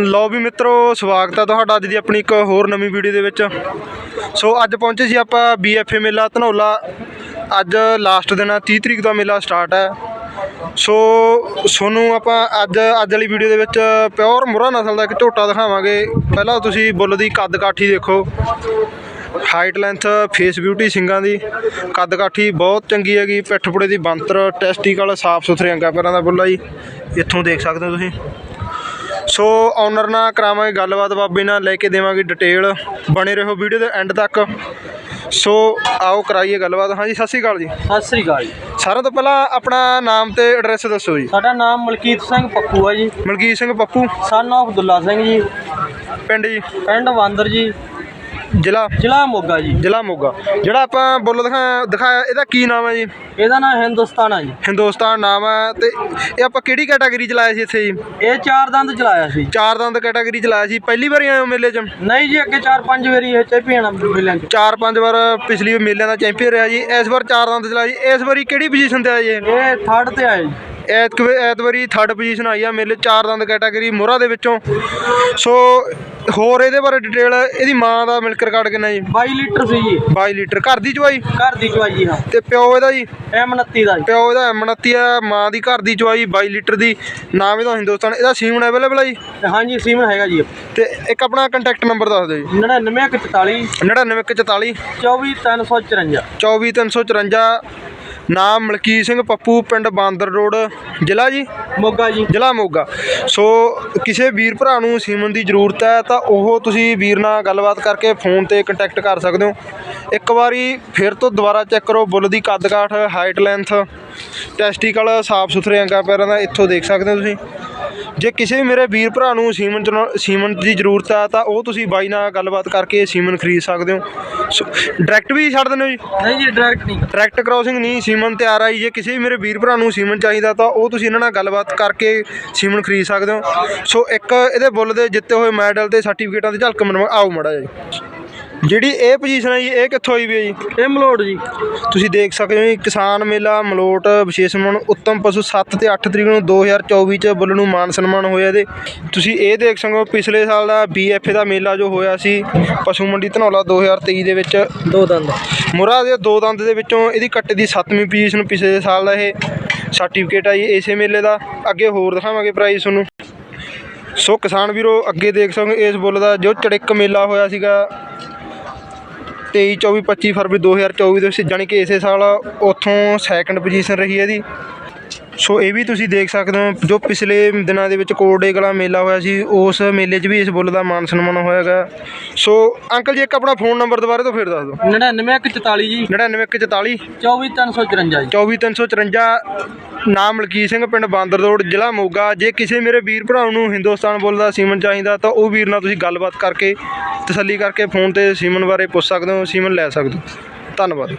ਲਓ ਵੀ ਮਿੱਤਰੋ, ਸਵਾਗਤ ਹੈ ਤੁਹਾਡਾ ਅੱਜ ਦੀ ਆਪਣੀ ਇੱਕ ਹੋਰ ਨਵੀਂ ਵੀਡੀਓ ਦੇ ਵਿੱਚ। ਸੋ ਅੱਜ ਪਹੁੰਚੇ ਸੀ ਆਪਾਂ ਬੀਐਫਏ ਮੇਲਾ, ਧਨੌਲਾ। ਅੱਜ ਲਾਸਟ ਦਿਨ ਆ 30 ਤਰੀਕ ਦਾ ਮੇਲਾ ਸਟਾਰਟ ਹੈ ਸੋ ਤੁਹਾਨੂੰ ਆਪਾਂ ਅੱਜ ਅੱਜ ਵਾਲੀ ਵੀਡੀਓ ਦੇ ਵਿੱਚ ਪਿਓਰ ਮੁਰਾ ਨਸਲ ਦਾ ਇੱਕ ਝੋਟਾ ਦਿਖਾਵਾਂਗੇ। ਪਹਿਲਾਂ ਤੁਸੀਂ ਬੁੱਲ ਦੀ ਕੱਦ ਕਾਠੀ ਦੇਖੋ। ਹਾਈਟ ਲੈਂਥ ਫੇਸ ਬਿਊਟੀ ਸਿੰਗਾਂ ਦੀ। ਕੱਦ ਕਾਠੀ ਬਹੁਤ ਚੰਗੀ ਹੈਗੀ। ਪਿੱਠ ਪੁੜੇ ਦੀ ਬੰਤਰ ਟੈਸਟੀਕਲ ਸਾਫ਼ ਸੁਥਰੇ ਅੰਗਾਂ ਪੈਰਾਂ ਦਾ ਬੁੱਲਾ ਜੀ। ਇੱਥੋਂ ਦੇਖ ਸਕਦੇ ਹੋ ਤੁਸੀਂ। ਸੋ ਓਨਰ ਨਾਲ ਕਰਾਵਾਂਗੇ ਗੱਲਬਾਤ ਬਾਬੇ ਨਾਲ ਲੈ ਕੇ ਦੇਵਾਂਗੇ ਡਿਟੇਲ ਬਣੇ ਰਹੋ ਵੀਡੀਓ ਦੇ ਐਂਡ ਤੱਕ। ਸੋ ਆਓ ਕਰਾਈਏ ਗੱਲਬਾਤ। ਹਾਂਜੀ ਸਤਿ ਸ਼੍ਰੀ ਅਕਾਲ ਜੀ। ਸਤਿ ਸ੍ਰੀ ਅਕਾਲ ਜੀ। ਸਾਰਿਆਂ ਤੋਂ ਪਹਿਲਾਂ ਆਪਣਾ ਨਾਮ ਤੇ ਐਡਰੈਸ ਦੱਸੋ ਜੀ। ਸਾਡਾ ਨਾਮ ਮਲਕੀਤ ਸਿੰਘ ਪੱਪੂ ਹੈ ਜੀ। Malkit Singh Pappu. Son of Abdulla Singh ji. ਪਿੰਡ ਜੀ। ਪਿੰਡ ਵਾਂਦਰ ਜੀ। ਜ਼ਿਲ੍ਹਾ? ਜ਼ਿਲ੍ਹਾ ਮੋਗਾ ਜੀ। ਜ਼ਿਲ੍ਹਾ ਮੋਗਾ। ਜਿਹੜਾ ਆਪਾਂ ਬੁੱਲ ਦਿਖਾਇਆ ਦਿਖਾਇਆ ਇਹਦਾ ਕੀ ਨਾਮ ਹੈ ਜੀ? ਇਹਦਾ ਨਾਮ ਹਿੰਦੁਸਤਾਨ ਹੈ ਜੀ। ਹਿੰਦੁਸਤਾਨ ਨਾਮ ਹੈ ਤੇ ਇਹ ਆਪਾਂ ਕਿਹੜੀ ਕੈਟਾਗਰੀ ਚ ਲਾਇਆ ਸੀ ਇੱਥੇ ਜੀ? ਇਹ ਚਾਰ ਦੰਦ ਚਲਾਇਆ ਸੀ। ਚਾਰ ਦੰਦ ਕੈਟਾਗਰੀ ਚ ਲਾਇਆ ਸੀ। ਪਹਿਲੀ ਵਾਰੀ ਆਏ ਹੋ ਮੇਲੇ 'ਚ? ਨਹੀਂ ਜੀ ਅੱਗੇ ਚਾਰ ਪੰਜ ਵਾਰੀ ਇਹ ਚੈਂਪੀਅਨ ਮਿਲਿਆ ਜੀ ਚਾਰ ਪੰਜ ਵਾਰ ਪਿਛਲੀ ਮੇਲਿਆਂ ਦਾ ਚੈਂਪੀਅਨ ਰਿਹਾ ਜੀ। ਇਸ ਵਾਰ ਚਾਰ ਦੰਦ ਚਲਾਇਆ ਜੀ। ਇਸ ਵਾਰੀ ਕਿਹੜੀ ਪੋਜੀਸ਼ਨ ਤੇ ਆਇਆ ਜੀ? ਇਹ? ਥਰਡ ਤੇ ਆਇਆ ਜੀ। ਐਤਵਾਰੀ ਥਰਡ ਪੋਜੀਸ਼ਨ ਆਈ ਆ ਮੇਲੇ ਚਾਰ ਦੰਦ ਕੈਟਾਗਰੀ ਮੋਹਰਾ ਦੇ ਵਿੱਚੋਂ। ਸੋ ਹੋਰ ਇਹਦੇ ਬਾਰੇ ਡਿਟੇਲ ਇਹਦੀ ਮਾਂ ਦਾ ਮਿਲਕ ਰਿਕਾਰਡ ਕਿੰਨਾ ਜੀ? 22 ਲੀਟਰ ਸੀ ਜੀ। 22 ਲੀਟਰ। ਘਰ ਦੀ ਚਵਾਈ ਘਰ ਦੀ ਚਵਾਈ ਜੀ ਹਾਂ। ਤੇ ਪਿਓ ਇਹਦਾ ਜੀ? ਐਮ 29 ਦਾ ਜੀ। ਪਿਓ ਇਹਦਾ M29 ਆ ਮਾਂ ਦੀ ਘਰ ਦੀ ਚਵਾਈ 22 ਲੀਟਰ ਦੀ। ਨਾਮ ਇਹਦਾ ਹਿੰਦੁਸਤਾਨ। ਇਹਦਾ ਸੀਮਨ ਅਵੇਲੇਬਲ ਆ ਜੀ? ਤੇ ਹਾਂਜੀ ਸੀਮਨ ਹੈਗਾ ਜੀ। ਤੇ ਇੱਕ ਆਪਣਾ ਕੰਟੈਕਟ ਨੰਬਰ ਦੱਸ ਦਿਓ ਜੀ। 99 44 9944 24354 24354 ਨਾਮ ਮਲਕੀਤ ਸਿੰਘ ਪੱਪੂ ਪਿੰਡ ਬਾਂਦਰ ਰੋਡ ਜ਼ਿਲ੍ਹਾ ਜੀ? ਮੋਗਾ ਜੀ। ਜ਼ਿਲ੍ਹਾ ਮੋਗਾ। ਸੋ ਕਿਸੇ ਵੀਰ ਭਰਾ ਨੂੰ ਸੀਮਨ ਦੀ ਜ਼ਰੂਰਤ ਹੈ ਤਾਂ ਉਹ ਤੁਸੀਂ ਵੀਰ ਨਾਲ ਗੱਲਬਾਤ ਕਰਕੇ ਫੋਨ ਤੇ ਕੰਟੈਕਟ ਕਰ ਸਕਦੇ ਹੋ। ਇੱਕ ਵਾਰੀ ਫਿਰ ਤੋਂ ਦੁਬਾਰਾ ਚੈੱਕ ਕਰੋ ਬੁੱਲ ਦੀ ਕੱਦ ਕਾਠ ਹਾਈਟ ਲੈਂਥ ਟੈਸਟੀਕਲ ਸਾਫ਼ ਸੁਥਰੇ ਅੰਗਾਂ ਪੈਰਾਂ ਦਾ ਇੱਥੋਂ ਦੇਖ ਸਕਦੇ ਹੋ ਤੁਸੀਂ। ਜੇ ਕਿਸੇ ਵੀ ਮੇਰੇ ਵੀਰ ਭਰਾ ਨੂੰ ਸੀਮਨ ਸੀਮਨ ਦੀ ਜ਼ਰੂਰਤ ਹੈ ਤਾਂ ਉਹ ਤੁਸੀਂ ਬਾਈ ਨਾਲ ਗੱਲਬਾਤ ਕਰਕੇ ਸੀਮਨ ਖਰੀਦ ਸਕਦੇ ਹੋ। ਡਾਇਰੈਕਟ ਵੀ ਛੱਡ ਦਿੰਦੇ ਹੋ ਜੀ? ਨਹੀਂ ਜੀ ਡਾਇਰੈਕਟ ਨਹੀਂ। ਡਾਇਰੈਕਟ ਕ੍ਰਾਸਿੰਗ ਨਹੀਂ ਸੀਮਨ ਤਿਆਰ ਆਈ ਜੇ। ਕਿਸੇ ਵੀ ਮੇਰੇ ਵੀਰ ਭਰਾ ਨੂੰ ਸੀਮਨ ਚਾਹੀਦਾ ਤਾਂ ਉਹ ਤੁਸੀਂ ਇਹਨਾਂ ਨਾਲ ਗੱਲਬਾਤ ਕਰਕੇ ਸੀਮਨ ਖਰੀਦ ਸਕਦੇ ਹੋ। ਸੋ ਇੱਕ ਇਹਦੇ ਬੁੱਲ ਦੇ ਜਿੱਤੇ ਹੋਏ ਮੈਡਲ ਤੇ ਸਰਟੀਫਿਕੇਟਾਂ ਦੀ ਝਲਕ ਮਨਵਾ ਆਓ ਮੜਾ ਜੀ। ਜਿਹੜੀ ਇਹ ਪੋਜੀਸ਼ਨ ਹੈ ਜੀ ਇਹ ਕਿੱਥੋਂ ਆਈ ਵੀ ਹੈ ਜੀ? ਇਹ ਮਲੋੜ ਜੀ। ਤੁਸੀਂ ਦੇਖ ਸਕਦੇ ਹੋ ਜੀ ਕਿਸਾਨ ਮੇਲਾ ਮਲੋਟ ਵਿਸ਼ੇਸ਼ ਮਨ ਉੱਤਮ ਪਸ਼ੂ 7 ਤੇ 8 ਤਰੀਕ ਨੂੰ 2024 ਚ ਬੁੱਲ ਨੂੰ ਮਾਨ ਸਨਮਾਨ ਹੋਇਆ ਇਹਦੇ। ਤੁਸੀਂ ਇਹ ਦੇਖ ਸਕਦੇ ਹੋ ਪਿਛਲੇ ਸਾਲ ਦਾ ਬੀਐਫਏ ਦਾ ਮੇਲਾ ਜੋ ਹੋਇਆ ਸੀ ਪਸ਼ੂ ਮੰਡੀ ਧਨੌਲਾ 2023 ਦੇ ਵਿੱਚ। ਦੋ ਦੰਦ। ਮੁਰਾ ਦੇ ਦੋ ਦੰਦ ਦੇ ਵਿੱਚੋਂ ਇਹਦੀ ਕੱਟੇ ਦੀ 7ਵੀਂ ਪੋਜੀਸ਼ਨ ਪਿਛਲੇ ਸਾਲ ਦਾ ਇਹ ਸਰਟੀਫਿਕੇਟ ਆਈ ਇਸੇ ਮੇਲੇ ਦਾ। ਅੱਗੇ ਹੋਰ ਦਿਖਾਵਾਂਗੇ ਪ੍ਰਾਈਸ ਤੁਹਾਨੂੰ। ਸੋ ਕਿਸਾਨ ਵੀਰੋ ਅੱਗੇ ਦੇਖ ਸਕਦੇ ਇਸ ਬੁੱਲ ਦਾ ਜੋ ਚੜਿੱਕ ਮੇਲਾ ਹੋਇਆ ਸੀਗਾ 23 24 25 ਫਰਵਰੀ 2024 ਦੇ ਵਿੱਚ, ਜਾਣੀ ਕਿ ਇਸੇ ਸਾਲ ਉੱਥੋਂ ਸੈਕੰਡ ਪੋਜੀਸ਼ਨ ਰਹੀ ਹੈ ਇਹਦੀ। ਸੋ ਇਹ ਵੀ ਤੁਸੀਂ ਦੇਖ ਸਕਦੇ ਹੋ ਜੋ ਪਿਛਲੇ ਦਿਨਾਂ ਦੇ ਵਿੱਚ ਕੋਰਡੇ ਕਲਾ ਮੇਲਾ ਹੋਇਆ ਸੀ ਉਸ ਮੇਲੇ 'ਚ ਵੀ ਇਸ ਬੁੱਲ ਦਾ ਮਾਨ ਸਨਮਾਨ ਹੋਇਆਗਾ ਸੋ ਅੰਕਲ ਜੀ ਇੱਕ ਆਪਣਾ ਫੋਨ ਨੰਬਰ ਦੁਬਾਰਾ ਤੋਂ ਫਿਰ ਦੱਸ ਦਿਓ। 99 44 ਜੀ। 99144 24354 ਜੀ। 24354 ਨਾਮ ਮਲਕੀਤ ਸਿੰਘ ਪਿੰਡ ਬਾਂਦਰ ਰੋਡ ਜ਼ਿਲ੍ਹਾ ਮੋਗਾ। ਜੇ ਕਿਸੇ ਮੇਰੇ ਵੀਰ ਭਰਾ ਨੂੰ ਹਿੰਦੁਸਤਾਨ ਬੁੱਲ ਦਾ ਸੀਮਨ ਚਾਹੀਦਾ ਤਾਂ ਉਹ ਵੀਰ ਨਾਲ ਤੁਸੀਂ ਗੱਲਬਾਤ ਕਰਕੇ ਤਸੱਲੀ ਕਰਕੇ ਫੋਨ ਤੇ ਸੀਮਨ ਬਾਰੇ ਪੁੱਛ ਸਕਦੇ ਹੋ ਸੀਮਨ ਲੈ ਸਕਦੇ ਹੋ। ਧੰਨਵਾਦ।